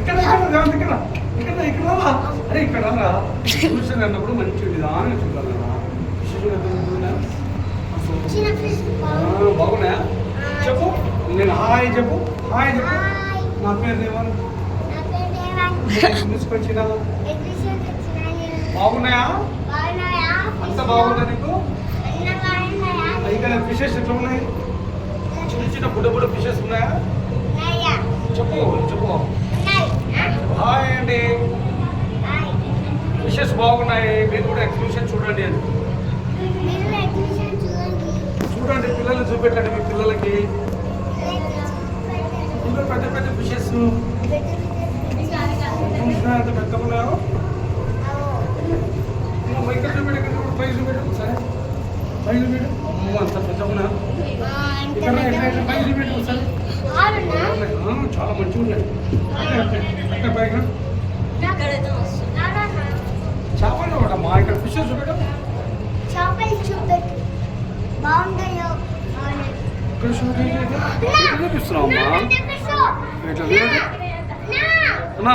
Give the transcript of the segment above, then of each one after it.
ఇక్కడ ఇక్కడ ఇక్కడ. అరే ఇక్కడ రా ట్యూషన్ అన్నప్పుడు మంచి విధానం చూడాలన్నా చిన్న ఫిష్ బాగున్నాయా? చెప్పు నేను హాయ్ చెప్పు హాయ్ చెప్పు నా పేరు దేవన్ తీసుకొచ్చిన బాగున్నాయా? అంత బాగుందా నీకు ఇక్కడ ఫిషెస్ ఎట్లా ఉన్నాయి? చిన్న చిన్న బుడ్డ బుడ్డ ఫిషెస్ ఉన్నాయా? చెప్పు చెప్పు? హాయ్ అండి. ఫిషెస్ బాగున్నాయి. మీరు కూడా ఎగ్జిబిషన్ చూడండి అని. చూడండి చూడండి పిల్లలు చూపెట్టండి మీ పిల్లలకి. ఇంకా పెద్ద పెద్ద పెద్దగా ఉన్నాయో అమ్మో, ఇక్కడ చూపెట్టు ఇక్కడ పై చూపెట్టు సరే పై చూపెట్టు. అంత పెద్దగా ఉన్నాయో ఇక్కడ పై చూపెట్టు సరే చాలా మంచిగా ఉన్నాయి. ఇక్కడ పైగా చేపలు కూడా మా ఇక్కడ ఫిషెస్ చూపెట్టు. చేపలు చూపెట్టు. బాగుంటాయో? ఇక్కడ చూపిస్తున్నావు అమ్మా ఇట్లా అన్నా.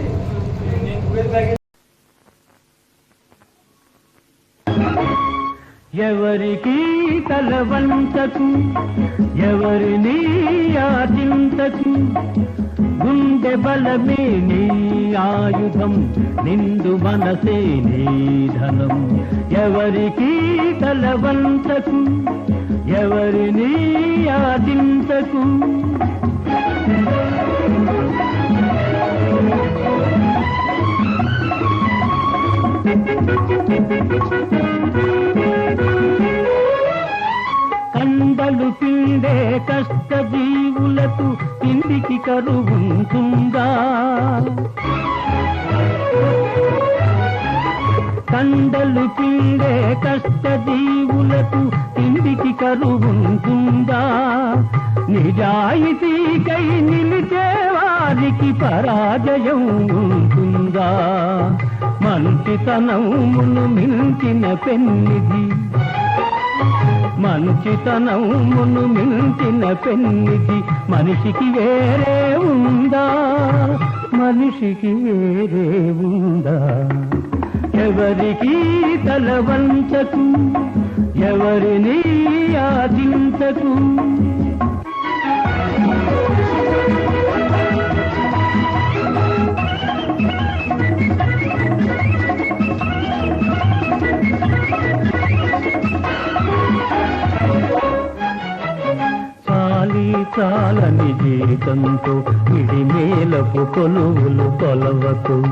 ఎవరికి తలవంచకు ఎవరిని ఆచింతకు గుండె బలమే నీ ఆయుధం నిండు మనసే నీ ధనం ఎవరికి తలవంచకు ఎవరిని ఆచింతకు Thank you. కండలు పిండే కష్ట జీవులకు తిండికి కరువుంటుందా? కండలు పిండే కష్ట జీవులకు తిండికి కరువుంటుందా? నిజాయితీకై నిలిచే వారికి పరాజయం ఉంటుందా? మంచితనమును మించిన పెన్నిది మంచితనమును మించిన పెన్నికి మనిషికి వేరే ఉందా? మనిషికి వేరే ఉందా? ఎవరికి తల వంచకు? ఎవరిని ఆదించకు చాలి చాలని జీతంతో ఇడిమేలపు కొలువులు కొలవకు.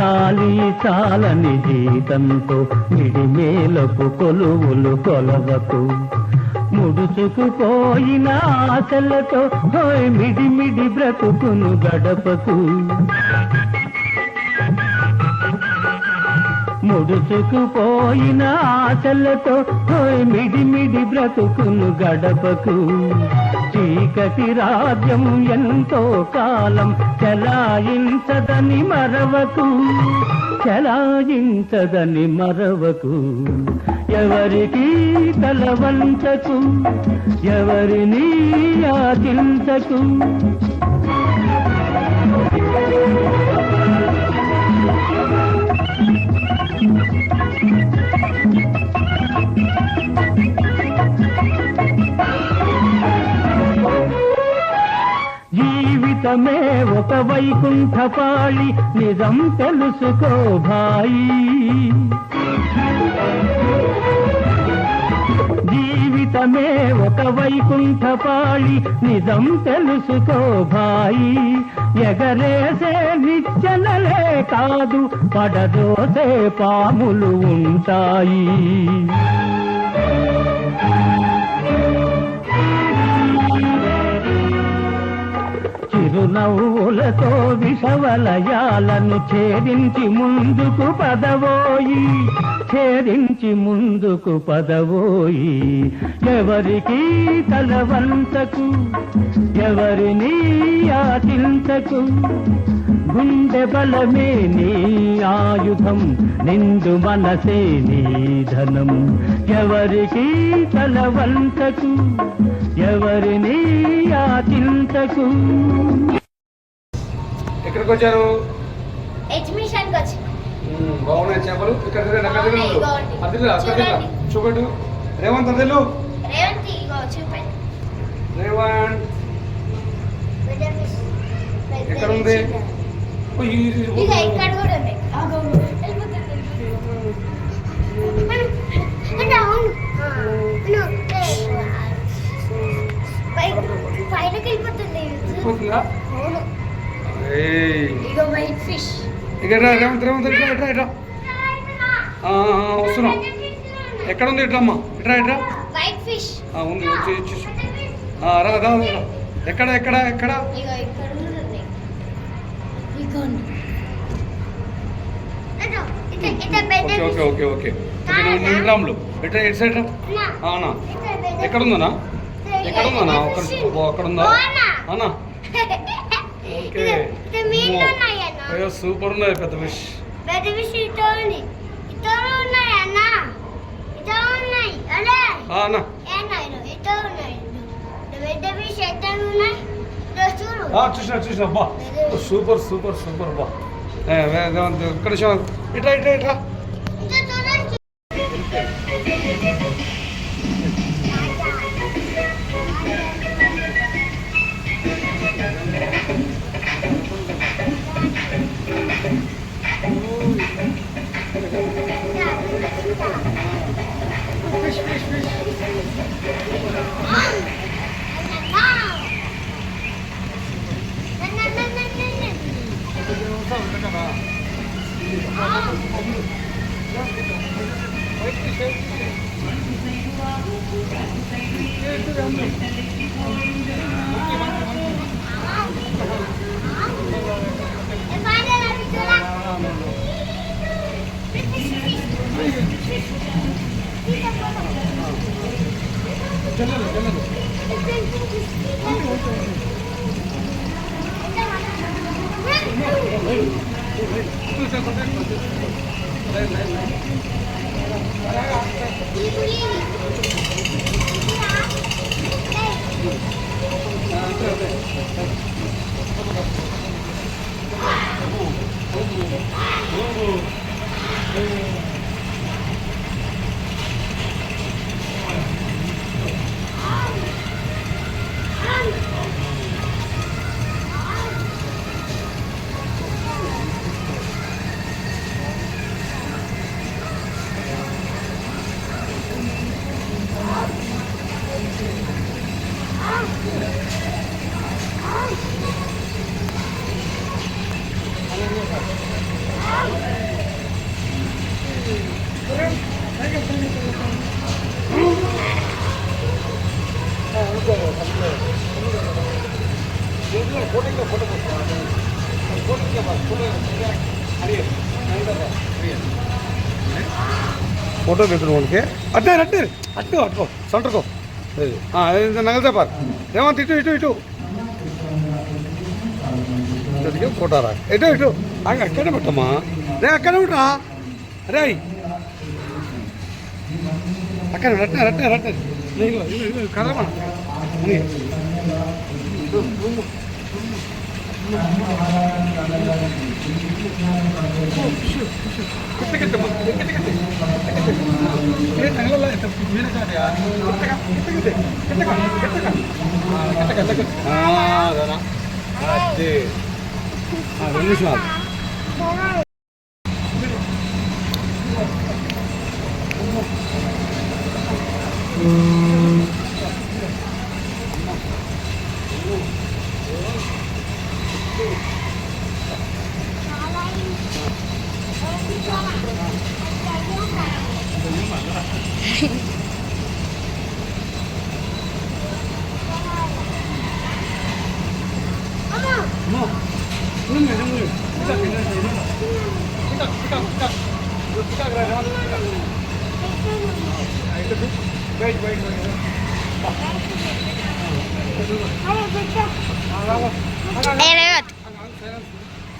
చాలి చాలని జీతంతో ఇడిమేలపు కొలువులు కొలవకు. ముడుచుకుపోయిన ఆశలతో హోయ్ మిడిమిడి బ్రతుకును గడపకు. ముడుచుకుపోయిన ఆశలతో హోయ్ మిడిమిడి బ్రతుకును గడపకు. చీకటి రాజ్యం ఎంతో కాలం చలాయించదని మరవకు. చలాయించదని మరవకు. ఎవరికి తల వంచకు ఎవరిని ఆచించకు జీవితమే ఒక వైకుంఠపాళి నిజం తెలుసుకో భాయి. జీవితమే ఒక వైకుంఠపాళి నిజం తెలుసుకో భాయి. ఎగరేసే నిచ్చెనలే కాదు పడదోసే పాములు ఉంటాయి. నవ్వులతో విషవలయాలను ఛేదించి ముందుకు పదవోయి ఛేదించి ముందుకు పదవోయి. ఎవరికి తలవంతకు ఎవరిని ఆచింతకు గుండె బలమే నీ ఆయుధం నిండు మనసే నీ ధనం. ఎవరికి తలవంతకు ఎవరిని ఆచింతకు ఎక్కడికి వచ్చారు ఎగ్జిబిషన్కి వచ్చిన మ్మ్, బాగున్నాయి చేపలు. ఇక్కడ తిరగండి, అక్కడ తిరగండి. బాగున్నాయి, బాగున్నాయి. అది తిరగ, అక్కడ తిరగ. చూడండి. చూపెట్టు. రేవంత్ అదిలు రేవంత్ ఇగో రేవంత్. ఎక్కడ ఉంది? ఇక్కడ కూడా ఉంది. వెళ్ళిపోతుంది. వైట్ ఫిష్ ఇక్కడ రా, రేవంత్ రేవంత్ ఇట్రా ఇట్రా ఇట్రా వస్తున్నాం. ఎక్కడ ఉంది ఇట్రా అమ్మా ఇట్రా ఇట్రా వైట్ ఫిష్ ఆ, ఉంది వచ్చి ఆ, రా రా రా. ఎక్కడ ఎక్కడ ఎక్కడ? Okay okay. Okay okay. నువ్వు గ్రాములు ఎట్రా ఎటు సైడ్ అవునా ఇట పెద్ద ఎక్కడ ఉందన్నా fish. ఎక్కడ ఉందన్నా పెద్ద ఒక్క fish. ఓ, అక్కడ ఉందా. అన్నా. ఓకే ఇట- ఇట మీలో ఉన్నాయన్నా. అయ్యో సూపర్ ఉన్నది పెద్ద ఫిష్ పెద్ద fish ఇట ఉంది. ఇట ఉన్నాయి అన్న. ఇట ఉన్నాయి. అన్నా. పెద్ద ఎక్కడ. ఆ, చూసినా చూసినా బా. సూపర్ సూపర్ సూపర్ బా. ఇక్కడ చూడ ఇట్రా ఇట్రా ఫోటో పెట్టిన వాళ్ళకి. అట్టే అట్టే అట్టు అట్టుకో సెంటర్కో నగలతే పార్. రేవంత్ ఇటు ఇటు ఇటు. ఇటుకి ఫోటో రా. ఇటు ఇటు. ఆగ అక్కడే పెట్టమ్మా. రే అక్కడే ఉంటా రే అక్కడ రట్టే రట్టే రట్టే కదమ్మా किती चांगलं आहे किती किती किती 뭐? 그런 게 형 님. 피자 괜찮 지? 피 자, 피 자, 피 자. 이거 피자 그 래, 하나 피 자. 아, 이거 좀? 왜, 왜, 왜, 왜. 에 레.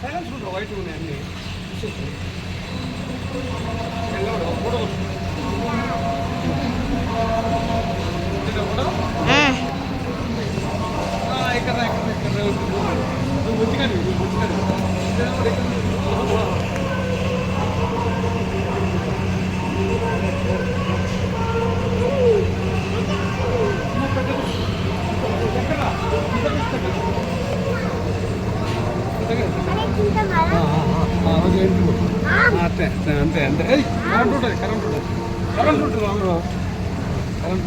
사연 수로 들어가 있고 내 네. 엘로로 보 러. 응. 아, 이거 나 이거 이 거. అంతే అంతే అంతే ఏయ్, కరెంట్ ఉంటుంది కరెంట్ ఉంటుంది కరెంట్ ఉంటుంది అందులో కరెంట్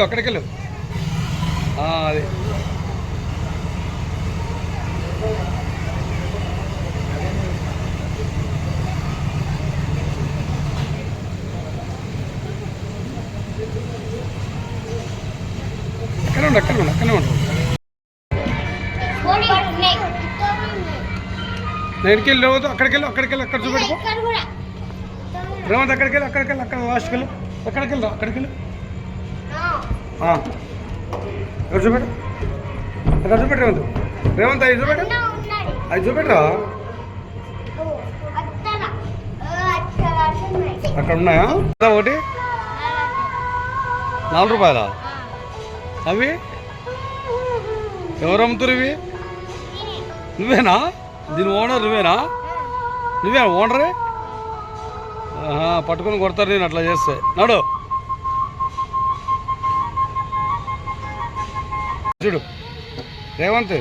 వెళ్ళు అక్కడికి వెళ్ళు అది. అక్కడే ఉండు అక్కడే ఉండు అక్కడే ఉండు. వెళ్ళి అక్కడికి వెళ్ళు అక్కడికి వెళ్ళి అక్కడ చూపెట్టుకో. రేవంత్ అక్కడికి వెళ్ళి అక్కడికి వెళ్ళి అక్కడ లాస్ట్కి వెళ్ళు అక్కడికి వెళ్ళు అక్కడికి వెళ్ళు ఎక్కడ చూపెట్టు? చూపెట్టు రేవంత్. రేవంత్ అవి చూపెట్టు. అవి చూపెట్టరా? అక్కడ ఉన్నాయా? ఒకటి. నాలుగు రూపాయలా? అవి? ఎవరు అమ్ముతారు ఇవి? నువ్వేనా? దీని ఓనర్ నువ్వేనా? నువ్వే ఓనరే? పట్టుకొని కొడతారు నేను అట్లా చేస్తే. నాడు. చూడు. రేవంత్.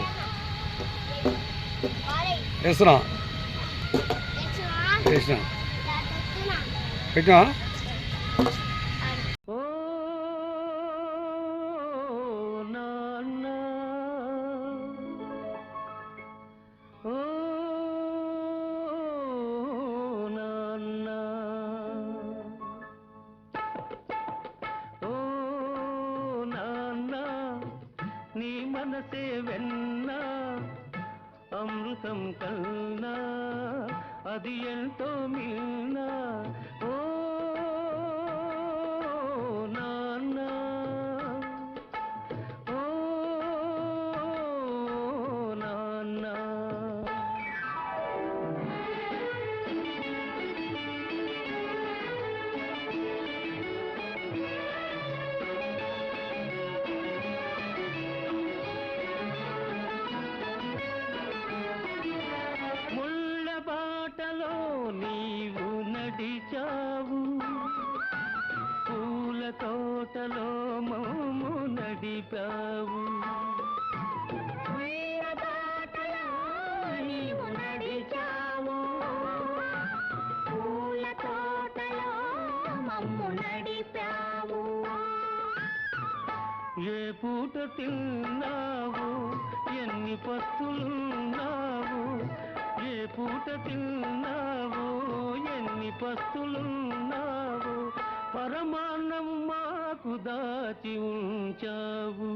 వేస్తున్నా వేసిన? పెట్టినా మిల్నా అది ఎంతో మిల్నా ఓ నడిపావు. ఏ పూట తిన్నావు? ఎన్ని పస్తులున్నావు? ఏ పూట తిన్నావు? ఎన్ని పస్తులున్నావు? పరమా దాచి ఉంచావు.